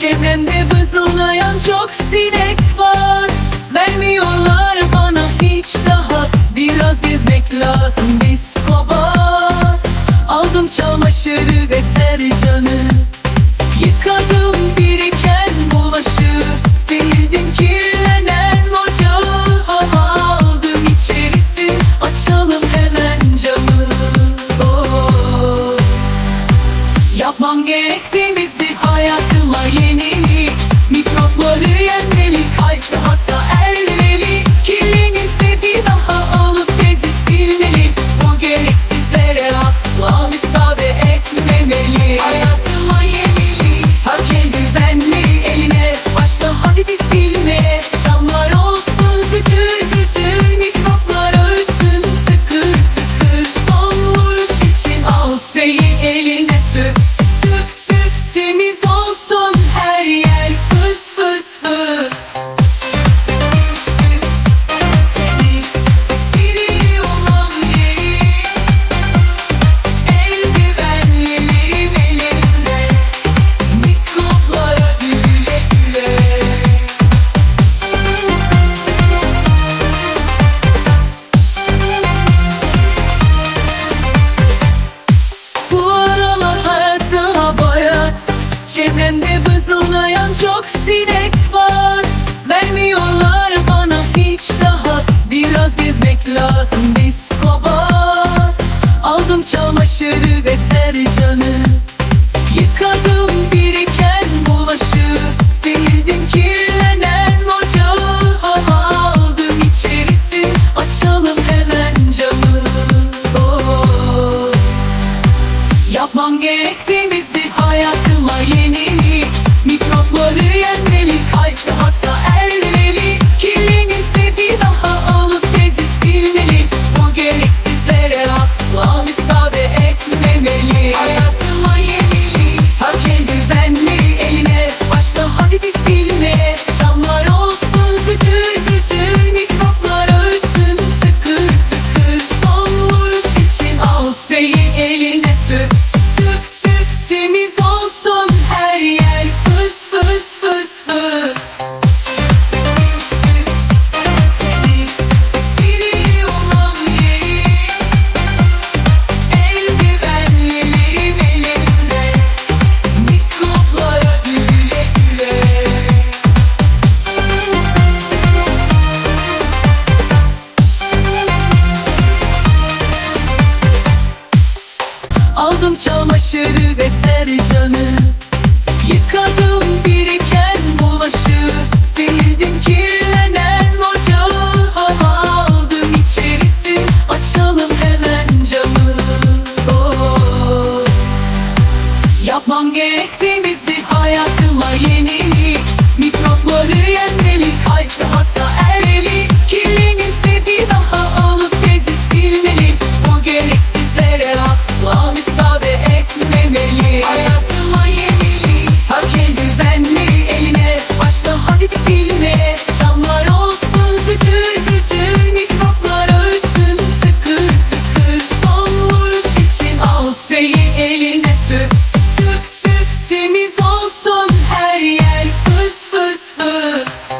Çevremde vızıldayan çok sinek var. Vermiyorlar bana hiç rahat. Biraz gezmek lazım diskop olsun her yer fıs fıs fıs Çevremde vızıldayan çok sinek var. Vermiyorlar bana hiç rahat. Biraz gezmek lazım diskobar Aldım çamaşırı deterjanı He's awesome. Yıkadım çamaşırı deterjanı. Yıkadım biriken bulaşığı Sildim kirlenen ocağı Hava aldım içerisi Açalım hemen camı. Oh. Yapmam gerek temizlik hayatıma yenilik Mikropları yenmelik Kalp rahatla erik eline sık sık sık Temiz olsun her yer fıs fıs fıs.